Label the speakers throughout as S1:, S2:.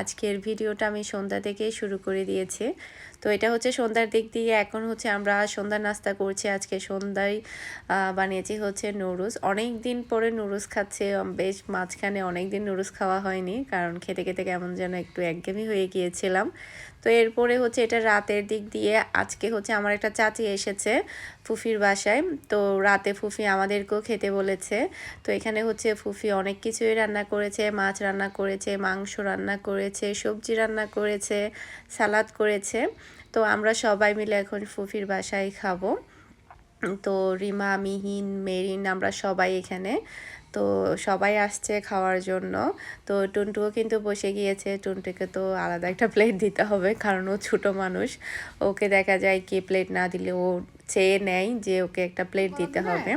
S1: আজকের ভিডিওটা আমি সন্ধ্যা থেকে শুরু করে দিয়েছি। তো এটা হচ্ছে সন্ধ্যার দিক দিয়ে। এখন হচ্ছে আমরা সন্ধ্যা নাস্তা করছি আজকে সন্ধ্যায় বানিয়েছি হচ্ছে নুডলস। অনেক দিন পরে নুডলস খাচ্ছে বেশ মাঝখানে অনেক দিন নুডলস খাওয়া হয়নি, কারণ খেতে খেতে কেমন যেন একটু একঘেয়েমি হয়ে গিয়েছিলাম। তো এরপরে হচ্ছে এটা রাতের দিক দিয়ে। আজকে হচ্ছে আমার একটা চাচি এসেছে ফুফির বাসায়। তো রাতে ফুফি আমাদেরকেও খেতে বলেছে। তো এখানে হচ্ছে ফুফি অনেক কিছুই রান্না করেছে, মাছ রান্না করেছে, মাংস রান্না করেছে সবজি রান্না করেছে সালাদ করেছে। তো আমরা সবাই মিলে এখন ফুফির বাসায় খাব। তো রিমা মিহিন মেরিন আমরা সবাই এখানে। তো সবাই আসছে খাওয়ার জন্য। তো টুনটুও কিন্তু বসে গিয়েছে। টুনটুকে তো আলাদা একটা প্লেট দিতে হবে কারণ ও ছোটো মানুষ। ওকে দেখা যায় কি প্লেট না দিলে ও চেয়ে নেয় যে ওকে একটা প্লেট দিতে হবে।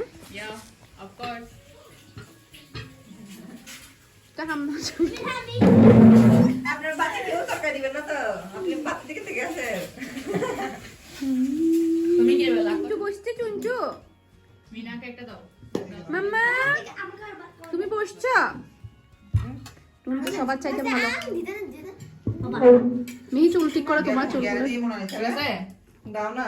S2: তুমি
S3: বসছে তুমি তো সবার চাইতে ভালো মিহি চুল ঠিক করো তোমার
S2: আছে
S4: দাও না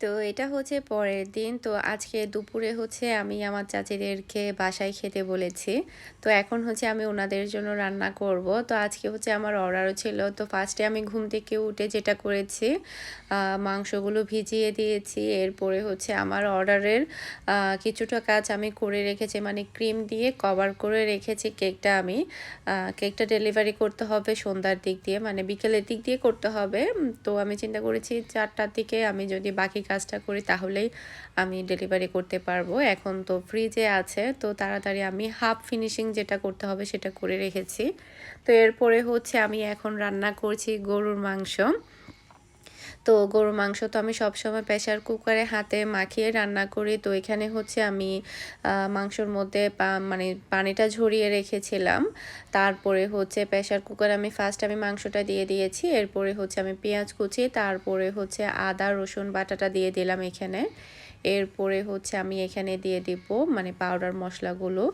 S1: তো এটা হচ্ছে পরের দিন। তো আজকে দুপুরে হচ্ছে আমি আমার চাচিদেরকে বাসায় খেতে বলেছি। তো এখন হচ্ছে আমি ওনাদের জন্য রান্না করব। তো আজকে হচ্ছে আমার অর্ডারও ছিল। তো ফার্স্টে আমি ঘুম থেকে উঠে যেটা করেছি মাংসগুলো ভিজিয়ে দিয়েছি। এরপরে হচ্ছে আমার অর্ডারের কিছুটা কাজ আমি করে রেখেছি। মানে ক্রিম দিয়ে কভার করে রেখেছি কেকটা আমি। কেকটা ডেলিভারি করতে হবে সন্ধ্যার দিক দিয়ে। মানে বিকেলের দিক দিয়ে করতে হবে। তো আমি চিন্তা করেছি চারটার দিকে আমি যদি বাকি কাজটা করি, তাহলেই আমি ডেলিভারি করতে পারব। এখন তো ফ্রিজে আছে, তো তাড়াতাড়ি আমি হাফ ফিনিশিং যেটা করতে হবে সেটা করে রেখেছি। তো এরপরে হচ্ছে আমি এখন রান্না করছি গরুর মাংস। তো গরুর মাংস তো আমি সবসময় প্রেশার কুকারে হাতে মাখিয়ে রান্না করি। তো এখানে হচ্ছে আমি মাংসর মধ্যে মানে পানিটা ঝরিয়ে রেখেছিলাম। তারপরে হচ্ছে প্রেশার কুকার আমি ফার্স্ট আমি মাংসটা দিয়ে দিয়েছি। এরপরে হচ্ছে আমি পেঁয়াজ কুচি, তারপরে হচ্ছে আদা, রসুন বাটাটা দিয়ে দিলাম এখানে। এরপরে হচ্ছে আমি এখানে দিয়ে দিব মানে পাউডার মশলাগুলো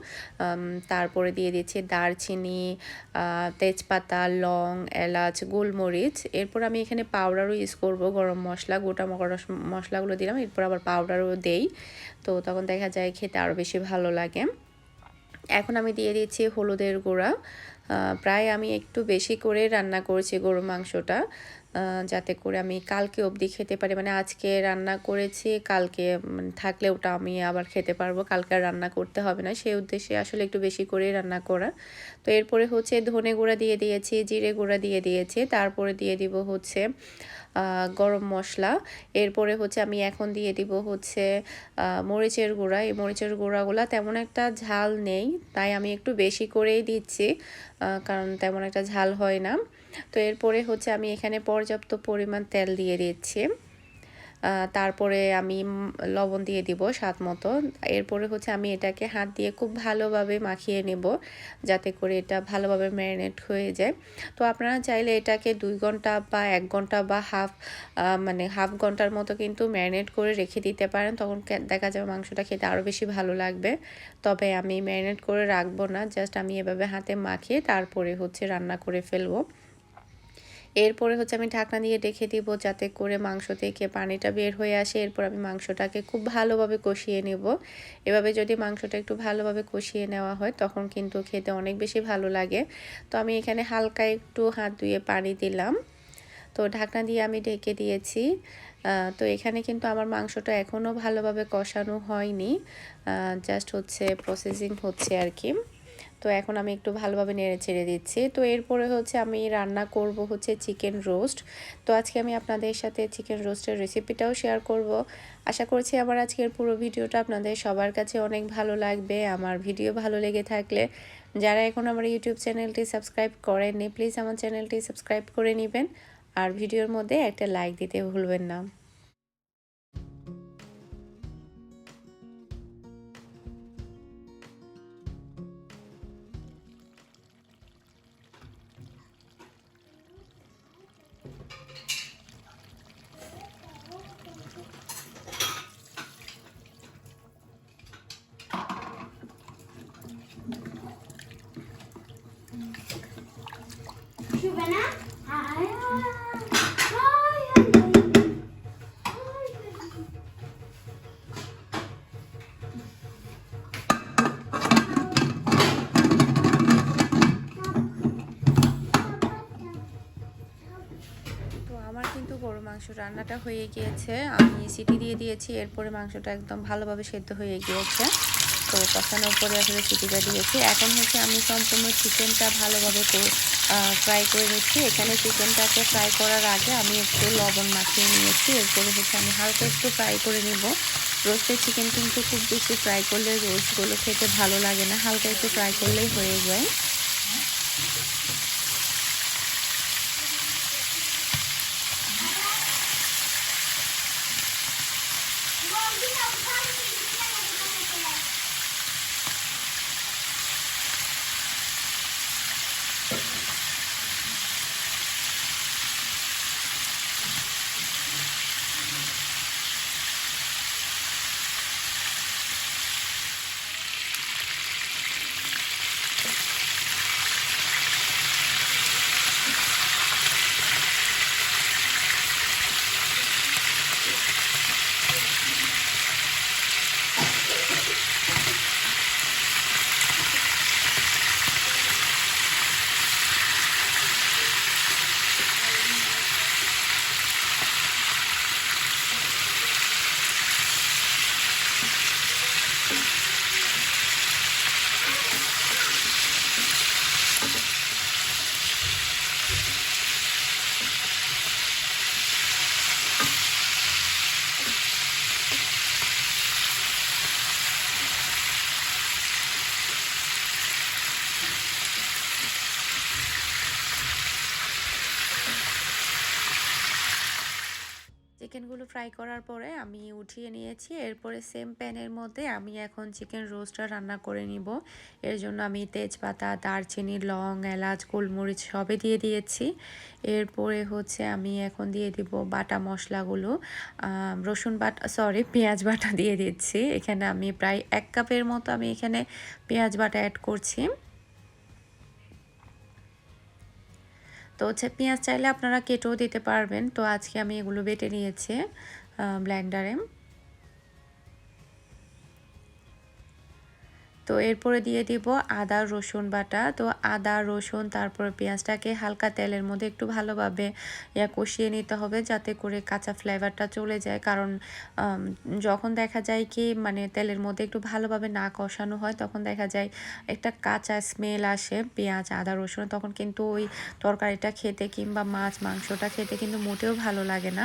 S1: তারপরে দিয়ে দিচ্ছি দারচিনি তেজপাতা, লং, এলাচ, গোলমরিচ। এরপর আমি এখানে পাউডারও ইউজ করব গরম মশলা, গোটা মশলাগুলো দিলাম, এরপর আবার পাউডারও দেই। তো তখন দেখা যায় খেতে আরও বেশি ভালো লাগে। এখন আমি দিয়ে দিচ্ছি হলুদের গুঁড়া। প্রায় আমি একটু বেশি করে রান্না করছি গরুর মাংসটা। যাতে করে আমি কালকে অবধি খেতে পারি। মানে আজকে রান্না করেছি, কালকে থাকলে ওটা আমি আবার খেতে পারব। কালকে রান্না করতে হবে না, সেই উদ্দেশ্যে আসলে একটু বেশি করে রান্না করা। তো এরপরে হচ্ছে ধনে গুঁড়া দিয়ে দিয়েছি, জিরে গুঁড়া দিয়ে দিয়েছি, তারপরে দিয়ে দিব হচ্ছে গরম মশলা। এরপরে হচ্ছে আমি এখন দিয়ে দিব হচ্ছে মরিচের গুঁড়া। এই মরিচের গুঁড়াগুলো তেমন একটা ঝাল নেই, তাই আমি একটু বেশি করেই দিচ্ছি কারণ তেমন একটা ঝাল হয় না। তো এরপরে হচ্ছে আমি এখানে পর্যাপ্ত পরিমাণ তেল দিয়ে দিচ্ছি। তারপরে আমি লবণ দিয়ে দিব স্বাদ মতো। এরপরে হচ্ছে আমি এটাকে হাত দিয়ে খুব ভালোভাবে মাখিয়ে নেব যাতে করে এটা ভালোভাবে ম্যারিনেট হয়ে যায়। তো আপনারা চাইলে এটাকে দুই ঘণ্টা বা এক ঘণ্টা বা হাফ মানে হাফ ঘণ্টার মতো কিন্তু ম্যারিনেট করে রেখে দিতে পারেন। তখন দেখা যাবে মাংসটা খেতে আরও বেশি ভালো লাগবে। তবে আমি ম্যারিনেট করে রাখব না, জাস্ট আমি এভাবে হাতে মাখিয়ে তারপরে হচ্ছে রান্না করে ফেলব। এরপরে হচ্ছে আমি ঢাকনা দিয়ে রেখে দিব যাতে করে মাংস থেকে পানিটা বের হয়ে আসে। এরপর আমি মাংসটাকে খুব ভালোভাবে কষিয়ে নেব। এভাবে যদি মাংসটা একটু ভালোভাবে কষিয়ে নেওয়া হয়, তখন কিন্তু খেতে অনেক বেশি ভালো লাগে। তো আমি এখানে হালকা একটু হাত ধুয়ে পানি দিলাম। তো ঢাকনা দিয়ে আমি ঢেকে দিয়েছি। তো এখানে কিন্তু আমার মাংসটা এখনও ভালোভাবে কষানো হয়নি। জাস্ট হচ্ছে প্রসেসিং হচ্ছে আর কি। তো এখন আমি একটু ভালোভাবে নেড়ে ছেড়ে দিচ্ছি। তো এরপরে হচ্ছে আমি রান্না করব হচ্ছে চিকেন রোস্ট। তো আজকে আমি আপনাদের সাথে চিকেন রোস্টের রেসিপিটাও শেয়ার করব। আশা করছি আমার আজকের পুরো ভিডিওটা আপনাদের সবার কাছে অনেক ভালো লাগবে, আমার ভিডিও ভালো লেগে থাকলে। যারা এখন আমার ইউটিউব চ্যানেলটি সাবস্ক্রাইব করেননি, প্লিজ আমার চ্যানেলটি সাবস্ক্রাইব করে নেবেন। আর ভিডিওর মধ্যে একটা লাইক দিতে ভুলবেন না। মাংস রান্নাটা হয়ে গিয়েছে। আমি সিটি দিয়ে দিয়েছি, এরপরে মাংসটা একদম ভালোভাবে সেদ্ধ হয়ে গিয়েছে। তো কষানোর পরে আসলে সিটিটা দিয়েছি। এখন হচ্ছে আমি সম্পূর্ণ চিকেনটা ভালোভাবে ফ্রাই করে নিচ্ছি। এখানে চিকেনটাকে ফ্রাই করার আগে আমি একটু লবণ মাখিয়ে নিয়েছি। এরপরে হচ্ছে আমি হালকা একটু ফ্রাই করে নিব। রোস্টের চিকেন কিন্তু খুব বেশি ফ্রাই করলে রোস্টগুলো খেতে ভালো লাগে না। হালকা একটু ফ্রাই করলেই হয়ে যায়। চিকেনগুলো ফ্রাই করার পরে আমি উঠিয়ে নিয়েছি। এরপরে সেম প্যানের মধ্যে আমি এখন চিকেন রোস্টটা রান্না করে নিব। এর জন্য আমি তেজপাতা, দারচিনি, লং, এলাচ, গোলমরিচ সবই দিয়ে দিয়েছি। এরপরে হচ্ছে আমি এখন দিয়ে দিব বাটা মশলাগুলো। রসুন বাটা সরি পেঁয়াজ বাটা দিয়ে দিচ্ছি। এখানে আমি প্রায় এক কাপের মতো আমি এখানে পেঁয়াজ বাটা অ্যাড করছি। তো পেঁয়াজ চাইলে আপনারা কেটেও দিতে পারবেন। তো আজকে আমি এগুলো বেটে নিয়েছি ব্লেন্ডারে তো এরপরে দিয়ে দিব আদা, রসুন বাটা। তো আদা, রসুন, তারপরে পেঁয়াজটাকে হালকা তেলের মধ্যে একটু ভালোভাবে ইয়া কষিয়ে নিতে হবে যাতে করে কাঁচা ফ্লেভারটা চলে যায়। কারণ যখন দেখা যায় কি মানে তেলের মধ্যে একটু ভালোভাবে না কষানো হয়, তখন দেখা যায় একটা কাঁচা স্মেল আসে পেঁয়াজ, আদা, রসুন। তখন কিন্তু ওই তরকারিটা খেতে কিংবা মাছ, মাংসটা খেতে কিন্তু মোটেও ভালো লাগে না।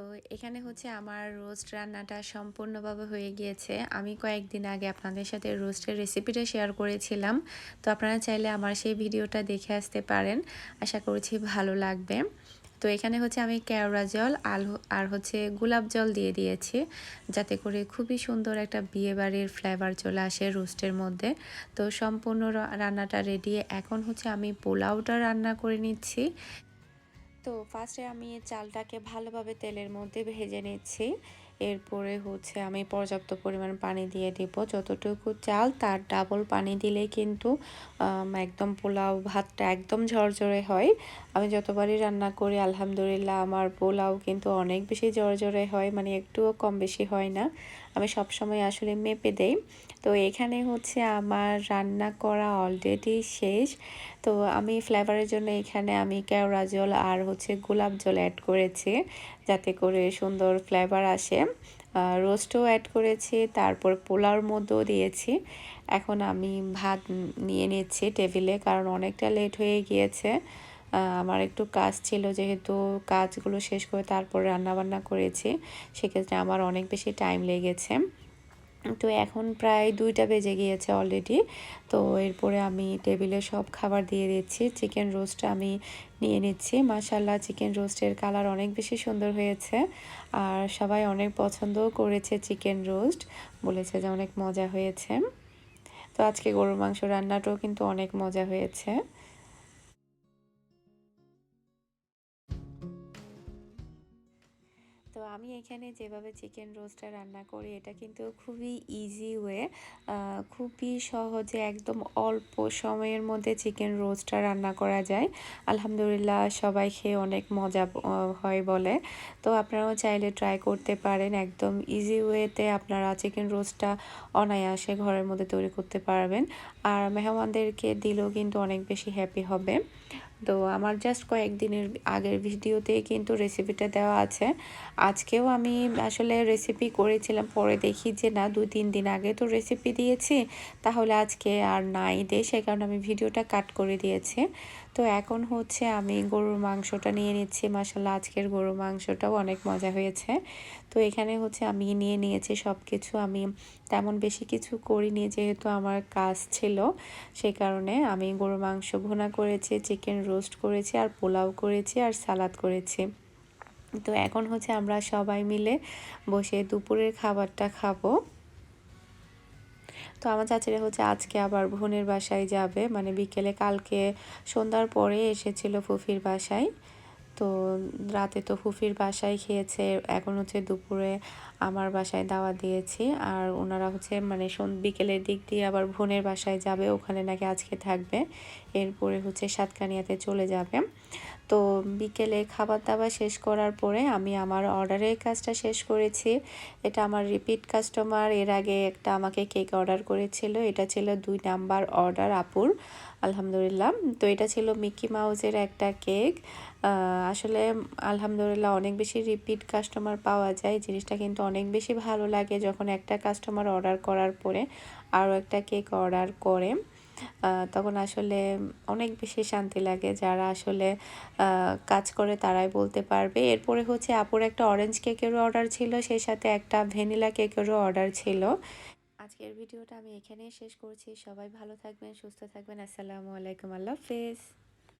S1: তো এখানে হচ্ছে আমার রোস্ট রান্নাটা সম্পূর্ণভাবে হয়ে গিয়েছে। আমি কয়েকদিন আগে আপনাদের সাথে রোস্টের রেসিপিটা শেয়ার করেছিলাম। তো আপনারা চাইলে আমার সেই ভিডিওটা দেখে আসতে পারেন। আশা করছি ভালো লাগবে। তো এখানে হচ্ছে আমি কেওড়া জল, আল আর হচ্ছে গোলাপ জল দিয়ে দিয়েছি। যাতে করে খুবই সুন্দর একটা বিয়েবাড়ির ফ্লেভার চলে আসে রোস্টের মধ্যে। তো সম্পূর্ণ রান্নাটা রেডি এখন হচ্ছে আমি পোলাওটা রান্না করে নিচ্ছি। তো ফার্স্টে আমি চালটাকে ভালোভাবে তেলের মধ্যে ভেজে নিচ্ছি। এরপরে হচ্ছে আমি পর্যাপ্ত পরিমাণ পানি দিয়ে দিব। যতটুকু চাল, তার ডাবল পানি দিলেই কিন্তু একদম পোলাও ভাতটা একদম ঝরঝরে হয়। আমি যতবারই রান্না করি, আলহামদুলিল্লাহ আমার পোলাও কিন্তু অনেক বেশি ঝরঝরে হয় মানে একটুও কম বেশি হয় না। আমি সবসময় আসলে মেপে দেই। তো এখানে হচ্ছে আমার রান্না করা অলরেডি শেষ। তো আমি ফ্লেভারের জন্য এখানে আমি কেওড়া জল আর হচ্ছে গোলাপ জল অ্যাড করেছি, যাতে করে সুন্দর ফ্লেভার আসে। রোস্টও অ্যাড করেছি, তারপর পোলাওর মধ্যেও দিয়েছি। এখন আমি ভাত নিয়ে নিচ্ছি টেবিলে কারণ অনেকটা লেট হয়ে গিয়েছে। আমার একটু কাজ ছিল যেহেতু কাজগুলো শেষ করে তারপর রান্না বান্না করেছি, সেক্ষেত্রে আমার অনেক বেশি টাইম লেগেছে। তো এখন প্রায় দুইটা বেজে গিয়েছে অলরেডি তো এরপরে আমি টেবিলে সব খাবার দিয়ে দিচ্ছি। চিকেন রোস্ট আমি নিয়ে নিচ্ছি। মাসাল্লাহ চিকেন রোস্টের কালার অনেক বেশি সুন্দর হয়েছে। আর সবাই অনেক পছন্দও করেছে চিকেন রোস্ট বলেছে যে অনেক মজা হয়েছে। তো আজকে গরুর মাংস রান্নাটাও কিন্তু অনেক মজা হয়েছে। তো আমি এখানে যেভাবে চিকেন রোস্টটা রান্না করি, এটা কিন্তু খুবই ইজি ওয়ে খুবই সহজে একদম অল্প সময়ের মধ্যে চিকেন রোস্টটা রান্না করা যায়। আলহামদুলিল্লাহ সবাই খেয়ে অনেক মজা হয় বলে। তো আপনারাও চাইলে ট্রাই করতে পারেন, একদম ইজি ওয়েতে আপনারা চিকেন রোস্টটা অনায়াসে ঘরের মধ্যে তৈরি করতে পারবেন। আর মেহমানদেরকে দিলেও কিন্তু অনেক বেশি হ্যাপি হবে। তো আমার জাস্ট কয়েকদিনের আগের ভিডিওতে কিন্তু রেসিপিটা দেওয়া আছে। আজকেও আমি আসলে রেসিপি করেছিলাম, পরে দেখি যে না, দু তিন দিন আগে তো রেসিপি দিয়েছি, তাহলে আজকে আর নাই। দে সে কারণে আমি ভিডিওটা কাট করে দিয়েছি। তো এখন হচ্ছে আমি গরুর মাংসটা নিয়ে নিচ্ছি। মাসাল্লাহ আজকের গরুর মাংসটাও অনেক মজা হয়েছে। তো এখানে হচ্ছে আমি নিয়ে নিয়েছি সব কিছু আমি তেমন বেশি কিছু করিনি যেহেতু আমার কাজ ছিল। সে কারণে আমি গরুর মাংস ভুনা করেছি চিকেন রোস্ট করেছি, আর পোলাও করেছি, আর সালাদ করেছি। তো এখন হচ্ছে আমরা সবাই মিলে বসে দুপুরের খাবারটা খাব। তো আমার চাচিরা হচ্ছে আজকে আবার বোনের বাসায় যাবে। মানে বিকেলে কালকে সন্ধ্যার পরে এসেছিল ফুফির বাসায়। তো রাতে তো ফুফির বাসায় খেয়েছে। এখন হচ্ছে দুপুরে আমার বাসায় দাওয়া দিয়েছি। আর ওনারা হচ্ছে মানে বিকেলের দিক দিয়ে আবার বোনের বাসায় যাবে। ওখানে নাকি আজকে থাকবে। এরপরে হচ্ছে সাতকানিয়াতে চলে যাবে। তো বিকেলে খাবার দাবার শেষ করার পরে আমি আমার অর্ডারের কাজটা শেষ করেছি। এটা আমার রিপিট কাস্টমার। এর আগে একটা আমাকে কেক অর্ডার করেছিল। এটা ছিল দুই নাম্বার অর্ডার আপুর। আলহামদুলিল্লাহ। তো এটা ছিল মিকি মাউসের একটা কেক। আসলে আলহামদুলিল্লাহ অনেক বেশি রিপিট কাস্টমার পাওয়া যায়। জিনিসটা কিন্তু অনেক বেশি ভালো লাগে যখন একটা কাস্টমার অর্ডার করার পরে আরও একটা কেক অর্ডার করে। তখন আসলে অনেক বেশি শান্তি লাগে যারা আসলে কাজ করে তারাই বলতে পারবে। এরপরে হচ্ছে আপুর একটা অরেঞ্জ কেকেরও অর্ডার ছিল সেই সাথে একটা ভ্যানিলা কেকেরও অর্ডার ছিল। আজকের ভিডিওটা আমি এখানেই শেষ করছি। সবাই ভালো থাকবেন, সুস্থ থাকবেন। আসসালামু আলাইকুম। আল্লাহ হাফেজ।